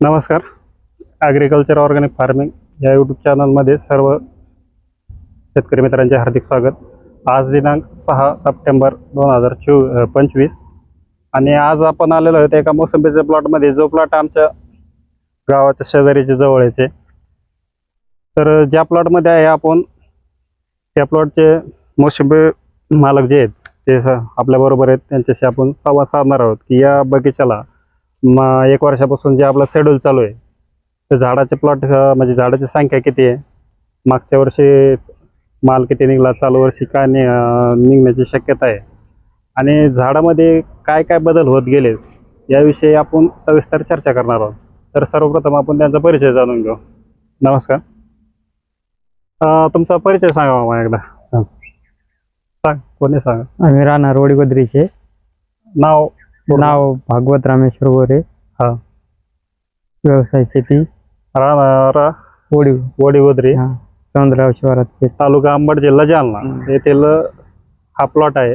नमस्कार. Agriculture organic farming या YouTube चॅनलमध्ये सर्व शेतकरी मित्रांचे हार्दिक स्वागत. आज दिनांक सहा सप्टेंबर दोन हजार चो पंचवीस. आणि आज आपण आलेलो आहोत एका मोसंबीच्या प्लॉटमध्ये जो प्लॉट आमच्या गावाच्या शेजारीचे जवळचे. तर ज्या प्लॉटमध्ये आहे आपण त्या प्लॉटचे मोसंबी मालक जे आहेत ते आपल्याबरोबर आहेत. त्यांच्याशी आपण संवाद साधणार आहोत. की या बगीचाला म एक वर्षापासून जे आपलं शेड्यूल चालू आहे तर झाडाचे प्लॉट म्हणजे झाडाची संख्या किती आहे? मागच्या वर्षी माल किती निघाला चालू वर्षी काय नि निघण्याची शक्यता आहे? आणि झाडामध्ये काय काय बदल होत गेले याविषयी आपण सविस्तर चर्चा करणार आहोत. तर सर्वप्रथम आपण त्यांचा परिचय जाणून घेऊ. नमस्कार. तुमचा परिचय सांगा मामा एकदा. सांग कोणी सांगा? आम्ही राहणार वडीगोद्रीचे. नाव. नाव भागवत रामेश्वर गोरे. हा. व्यवसाय शेती. राहणार वडी वदरी हा. समुद्राव शिवारात शेत. तालुका अंबड जिल्हा जालना. येथील हा प्लॉट आहे.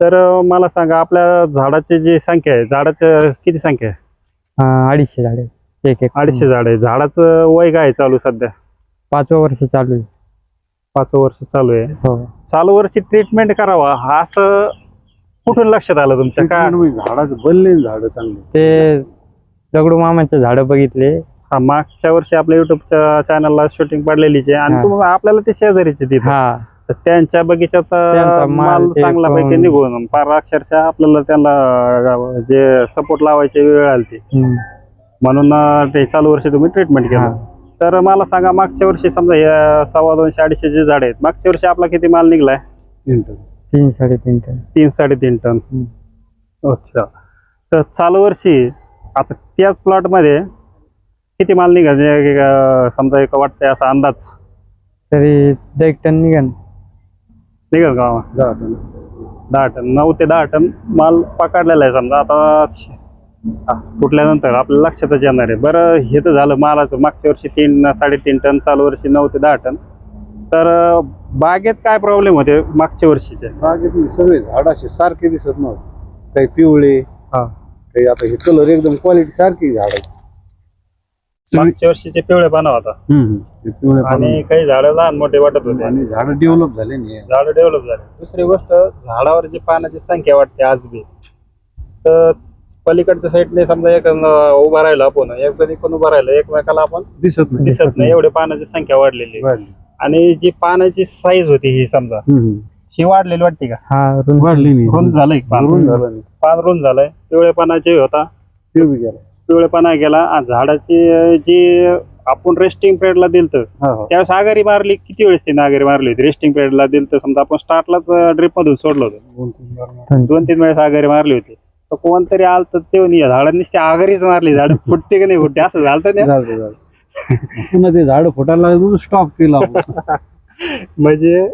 तर मला सांगा आपल्या झाडाची जी संख्या आहे झाडाचं किती संख्या आहे? अडीचशे झाडे. एक एक. अडीचशे झाड आहे. झाडाचं वय काय आहे चालू सध्या? पाचवं वर्ष चालू आहे. पाच वर्ष चालू आहे. हो. चालू वर्षी ट्रीटमेंट करावा हा असं कुठून लक्षात आलं तुमच्या? काय झाडाचं बनले झाड चांगले. ते दगडू मामाचे झाडं बघितले. हा मागच्या वर्षी आपल्या युट्यूबच्या चॅनलला शूटिंग पडलेलीच आहे. आणि हा. तुम्हाला आपल्याला ते शेजारीचे तिथे. हा. तर त्यांच्या बगीच्यात त्यांचा अं, माल माल ते चांगला पैकी पाहून- निघून फार अक्षरशः आपल्याला त्यांना अं, जे सपोर्ट लावायची वेळ आली ती हम्म. म्हणून अं, ते चालू वर्षी तुम्ही ट्रीटमेंट हा. केलं तर मला सांगा मागच्या वर्षी समजा हे सव्वा दोनशे अडीचशे जे झाड आहेत मागच्या वर्षी आपला किती माल निघलाय? तीन साडेतीन टन. तीन साडेतीन टन. अच्छा. तर चालू वर्षी आता त्याच प्लॉटमध्ये किती माल निघाल? समजा एक वाटतंय असा अंदाज. तरी एक टन निघन निघेल का? मामा? दहा टन. नऊ ते दहा टन माल पकडलेला आहे समजा. आता श- हा, कुठल्यानंतर आपल्या लक्षातच येणार आहे. बरं हे तर झालं मालाचं मागच्या वर्षी तीन साडेतीन टन चालू वर्षी नऊ ते दहा टन. तर बागेत काय प्रॉब्लेम होते मागच्या वर्षीचे? बागेतले सगळे झाड असे सारखे दिसत नव्हते. काही पिवळे हा. काही आता हे कलर एकदम क्वालिटी सारखी झाड मागच्या वर्षीचे पिवळे पानं होता. पिवळे आणि काही झाडं लहान मोठे वाटत होते. आणि झाड डेव्हलप झाले नाही. झाडं डेव्हलप झाले. दुसरी गोष्ट झाडावर जी पानाची संख्या वाटते आज बी तर पलीकडच्या साईडने समजा एक अं, उभा राहिलो आपण एक जण इकडून उभा राहिलो एकमेकाला आपण दिसत नाही. दिसत नाही. एवढी पानाची संख्या वाढलेली आहे. वाढली. आणि जी पानाची साईज होती ही समजा. ही वाढलेली वाटते का? हा रुंद वाढली नाही. रुंद झालंय पान. रुंद झालं पान रुंद झालंय. पिवळे पानाचे होता. पिवळी गेला. पिवळेपणा गेला. आणि झाडाची जी आपण रेस्टिंग पिरियडला दिलत त्यावेळेस आघारी मारली किती वेळेस ती आघारी मारली होती? रेस्टिंग पिरियडला दिलत. समजा आपण स्टार्टलाच ड्रिप मधून सोडलं होतं. दोन तीन वेळेस आघारी मारली होती. तर कोणतरी आलं तर ते म्हणे, या झाडांनी ती आघारीच मारली. झाड फुटते की नाही फुटते? असं झालं नाही पुन्हा ते झाड फुटायला लागलं स्टॉप केला आपण. म्हणजे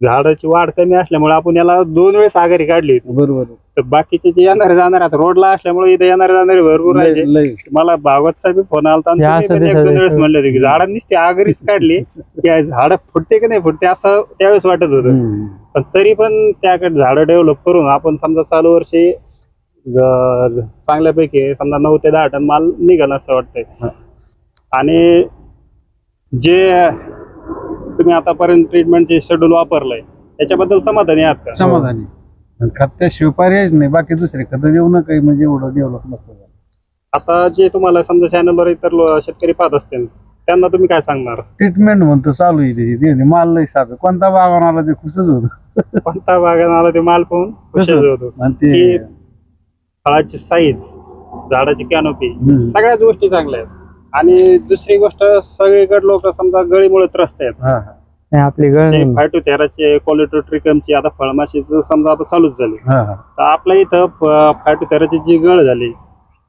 झाडाची वाढ कमी असल्यामुळे आपण याला दोन वेळेस आघारी काढली. बरोबर तर बाकीचे जे येणारे जाणारे आता रोडला असल्यामुळे इथे येणारे जाणारे भरपूर. मला भागवत साहेब फोन आलता आणि तुम्ही असं पण एक दिसायचं. दोन वेळेस म्हणले होते की झाडांनीच ती आगरीच काढली की झाड फुटते की नाही फुटते असं त्यावेळेस वाटत होतं. पण तरी पण त्याकडे झाडं डेव्हलप करून आपण समजा चालू वर्षी चांगल्यापैकी समजा नऊ ते दहा टन माल निघाल असं वाटतंय. आणि जे तुम्ही आतापर्यंत ट्रीटमेंटचे शेड्यूल वापरलंय त्याच्याबद्दल समाधानी आहात का? समाधानी. आणि खताशिवाय पर्यायच नाही बाकी दुसरे खत देऊ ना काही म्हणजे एवढं डेव्हलप नसतं झालं. आता जे तुम्हाला समजा चॅनलवर इतर लो- शेतकरी पाहत असतील त्यांना तुम्ही काय सांगणार? ट्रीटमेंट म्हणतो चालू आहे त्याची ते माल लय साधं. कोणता बागावर आला ते खुशच होत. कोणता बागात आला ते माल पाहून खुश होतो. आणि ते फळाची साईज झाडाची कॅनोपी हम्म. सगळ्याच गोष्टी चांगल्या आहेत. आणि दुसरी गोष्ट सगळीकडे लोक समजा गळीमुळे त्रस्त आहेत. हा हा. नाही, आपली गळ फायटोथेराचे क्वालिटोट्रिकमची आता फळमाशीचं समजा आता चालूच झाली. हा हा. तर आपल्या इथं फायटोथेराची जी गळ झाली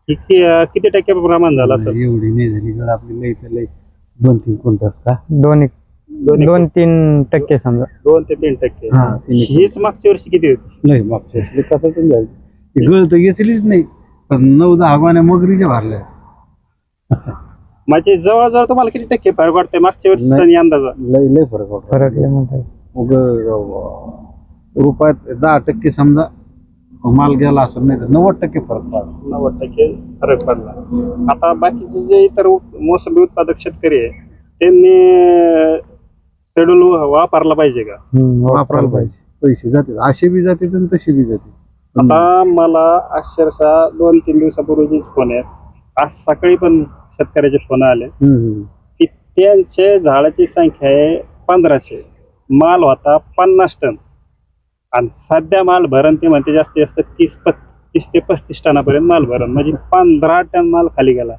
ही कि- किती टक्के प्रमाण झालं असेल? एवढी नाही झाली. गड आपली लई तर लई दोन तीन कोणतं का? दोन एक दोन दोन तीन टक्के समजा. दोन ते तीन टक्के. हा तीन एक. हीच मागच्या वर्षी किती होती? लई मागच्या वर्षी कसं पण झाली. ती गळ तर घेतलीच नाही पण नऊ दहा गोण्या मगरीच्या भरल्या. म्हणजे जवळजवळ तुम्हाला किती टक्के फरक वाटते मागच्या वर्षीचा नाही. आणि अंदाजा लई लई फरक वाटतो फरक लय आहे. मग अं, रुपयात दहा टक्के समजा माल गेला असं नाही तर नव्वद टक्के फरक पडला. नव्वद टक्के फरक पडला. आता बाकीचे जे इतर मोसंबी उत्पादक शेतकरी आहे त्यांनी शेड्यूल वापरला पाहिजे का? हम्म, वापरायला पाहिजे. पैसे जाते असे बी जाते आणि तसे बी जाते आता मला अक्षरशः दोन तीन दिवसापूर्वीचेच फोन आहेत आज सकाळी पण शेतकऱ्याचे फोन आले. की त्यांचे झाडाची संख्या आहे पंधराशे. माल होता पन्नास टन. आणि सध्या माल भरण ते म्हणते जास्तीत जास्त तीस पत तीस ते पस्तीस टनापर्यंत माल भरण. म्हणजे पंधरा टन माल खाली गेला.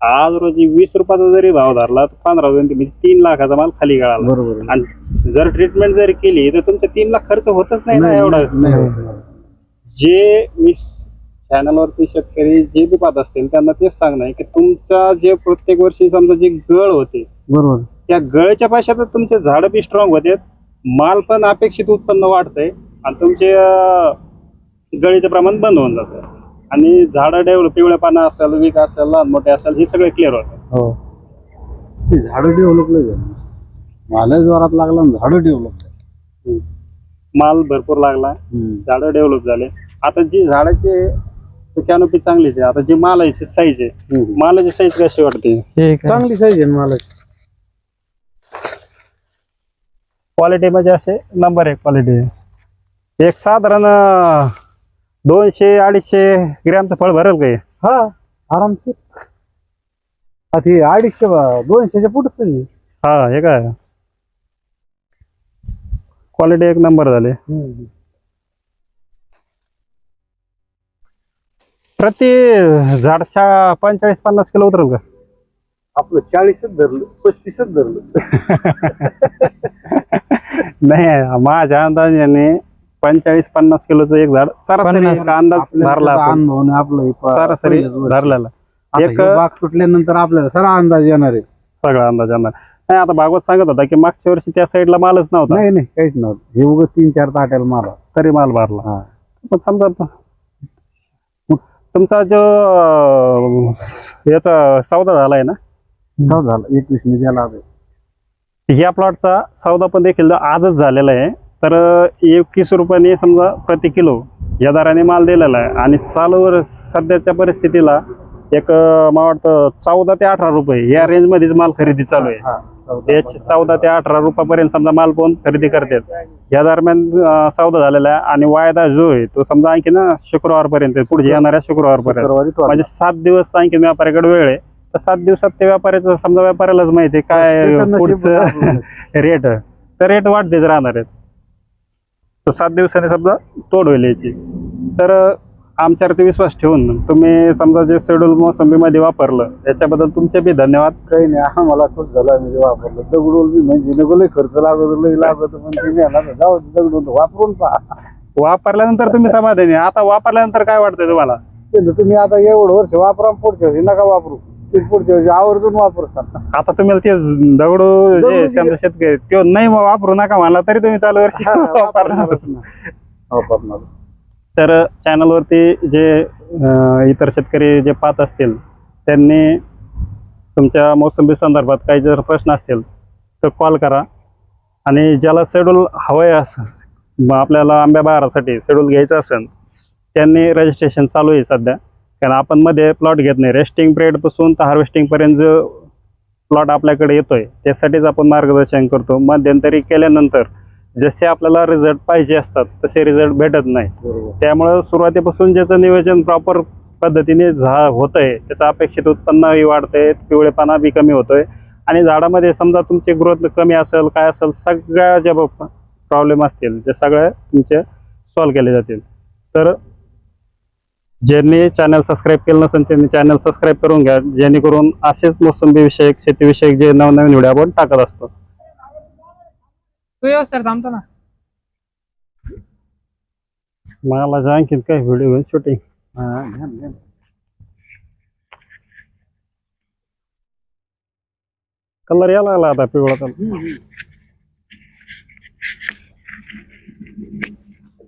आज रोजी वीस रुपयाचा जरी भाव धरला तर पंधरा म्हणजे तीन लाखाचा माल खाली गेला बरोबर. आणि जर ट्रीटमेंट जरी केली तर तुमचे तीन लाख खर्च होतच नाही ना एवढा. जे मी चॅनलवरती शेतकरी जे बी पाहत असतील त्यांना तेच सांगणं आहे की तुमचा जे प्रत्येक वर्षी समजा जे गळ होते बरोबर. त्या गळच्या पैशात तुमचे झाड बी स्ट्रॉंग होते माल पण अपेक्षित उत्पन्न वाढतंय आणि तुमचे गळीचं प्रमाण बंद होऊन जातं. आणि झाडं डेव्हलप पिवळे पानं असेल वीक असेल लहान मोठे असेल हे सगळे क्लिअर होतं. हो. ते झाडं डेव्हलप नाही झालं. जोरात लागला आणि झाडं डेव्हलप माल भरपूर लागला. झाडं डेव्हलप झाले. आता जी झाडाचे कॅनोपी चांगलीच आहे. आता जी मालाची साईज आहे मालाची साईज कशी वाटते? चांगली साईज आहे मला क्वालिटी म्हणजे असे नंबर एक क्वालिटी एक साधारण दोनशे अडीचशे ग्रॅमचं फळ भरेल काही हा? आरामशीर. हे अडीचशे दोनशेच्या पुढच हा हे काय? क्वालिटी एक नंबर झाली. प्रति झाडच्या पंचेचाळीस पन्नास किलो उतरेल का? आपलं चाळीसच धरलं पस्तीसच धरलं. नाही माझ्या अंदाजाने पंचेचाळीस पन्नास किलोचं एक झाड सरासरी अंदाज धरला आपलं सरासरी. धरलेला. एक बाग सुटल्यानंतर आपल्याला सरा अंदाज येणार आहे. सगळा अंदाज येणार. नाही आता भागवत सांगत होता की मागच्या वर्षी त्या साईडला मालच नव्हता. नाही नाही काहीच नव्हतं. हे उगं तीन चार ताट्याला मारा तरी माल भरला. हा. पण समजा तुमचा जो अं, याचा सौदा झालाय ना? जाऊ झालं. एकवीस ने द्यायला आलोय. ह्या प्लॉटचा सौदा पण देखील आजच झालेला आहे. तर एकवीस रुपयाने समजा प्रति किलो या दराने माल दिलेला आहे. आणि चालूवर सध्याच्या परिस्थितीला एक अं, मला वाटतं चौदा ते अठरा रुपये या रेंजमध्येच माल खरेदी चालू आहे. हा, चौदा. याची चौदा ते अठरा रुपयापर्यंत समजा माल पण खरेदी करतात. या दरम्यान सौदा झालेला आहे आणि वायदा जो आहे तो समजा आणखी ना शुक्रवारपर्यंत पुढे येणाऱ्या शुक्रवारपर्यंत. म्हणजे सात दिवस आणखी व्यापाऱ्याकडे वेळ आहे. तर सात दिवसात ते व्यापाऱ्याचं समजा व्यापाऱ्यालाच माहिती काय त्याचं पुढचं. रेट तर रेट वाढतेच राहणार आहेत. तर सात दिवसांनी समजा तोड होईल याची. तर आमच्यावरती विश्वास ठेवून तुम्ही समजा जे शेड्यूल मोसंबीमध्ये वापरलं याच्याबद्दल तुमचे बी धन्यवाद. काही नाही आम्हाला खुश झालं आम्ही ते वापरलं. दगडूल बी म्हणजे नको लय खर्च लागत लय लागत पण ते नाही आला. जाऊ दे, दगडूल वापरून पहा. वापरल्यानंतर तुम्ही समाधानी आता वापरल्यानंतर काय वाटतंय तुम्हाला? ते तुम्ही आता एवढं वर्ष वापरा पुढच्या वर्षी नका वापरू. ते पुढच्या वर्षी आवर्जून वापर आता तुम्ही ते दगडू जे समजा शेतकरी तो नाही वापरू नका मला तरी तुम्ही चालू वर्षी वापरणार. वापरणार तर चॅनलवरती जे इतर शेतकरी जे पाहत असतील त्यांनी तुमच्या मोसंबी संदर्भात काही जर प्रश्न असतील तर कॉल करा. आणि ज्याला शेड्यूल हवं आहे असं मग आपल्याला आंब्या बहारासाठी शेड्यूल घ्यायचं असेल त्यांनी रजिस्ट्रेशन चालू आहे सध्या. कारण आपण मध्ये प्लॉट घेत नाही. रेस्टिंग पिरियडपासून तर हार्वेस्टिंगपर्यंत जो प्लॉट आपल्याकडे येतोय त्यासाठीच आपण मार्गदर्शन करतो. मध्यंतरी केल्यानंतर जसे आपल्याला रिझल्ट पाहिजे असतात तसे रिझल्ट भेटत नाही. बरोबर. त्यामुळं सुरुवातीपासून ज्याचं नियोजन प्रॉपर पद्धतीने झा होतंय त्याचं अपेक्षित उत्पन्नही वाढतंय पिवळेपणा बी कमी होतोय. आणि झाडामध्ये समजा तुमची ग्रोथ कमी असेल काय असेल सगळ्या ज्या प्रॉब्लेम असतील ते सगळ्या तुमचे सॉल्व्ह केले जातील. तर ज्यांनी चॅनल सबस्क्राईब केलं नसेल त्यांनी चॅनल सबस्क्राईब करून घ्या. जेणेकरून असेच मोसंबी विषयक शेतीविषयक जे नवनवीन व्हिडिओ आपण टाकत असतो. तू व्यवस्थित थांबतो ना. मला जा आणखीन काय व्हिडिओ शूटिंग हा, घ्या, घ्या. कलर यायला लागला आता पिवळा कलर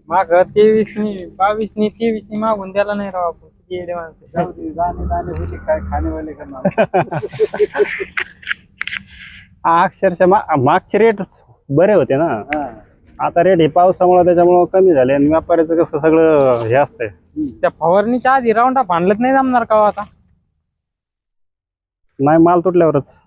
माग तेवीस नी बावीस नी तेवीस नी मागून द्यायला नाही राव आपण. किती येडे माणसं. जाऊ दे, दाणे दाणे होते काय खाणेवाले करणार अक्षरशः मा- मागचे रेट बरे होते ना. आता रेट हे पावसामुळे त्याच्यामुळं कमी झाले आणि व्यापाऱ्याचं कसं सगळं हे असतंय. त्या फवारणीच्या आधी राऊंड बांधलत नाही जमणार का हो आता? नाही माल तुटल्यावरच.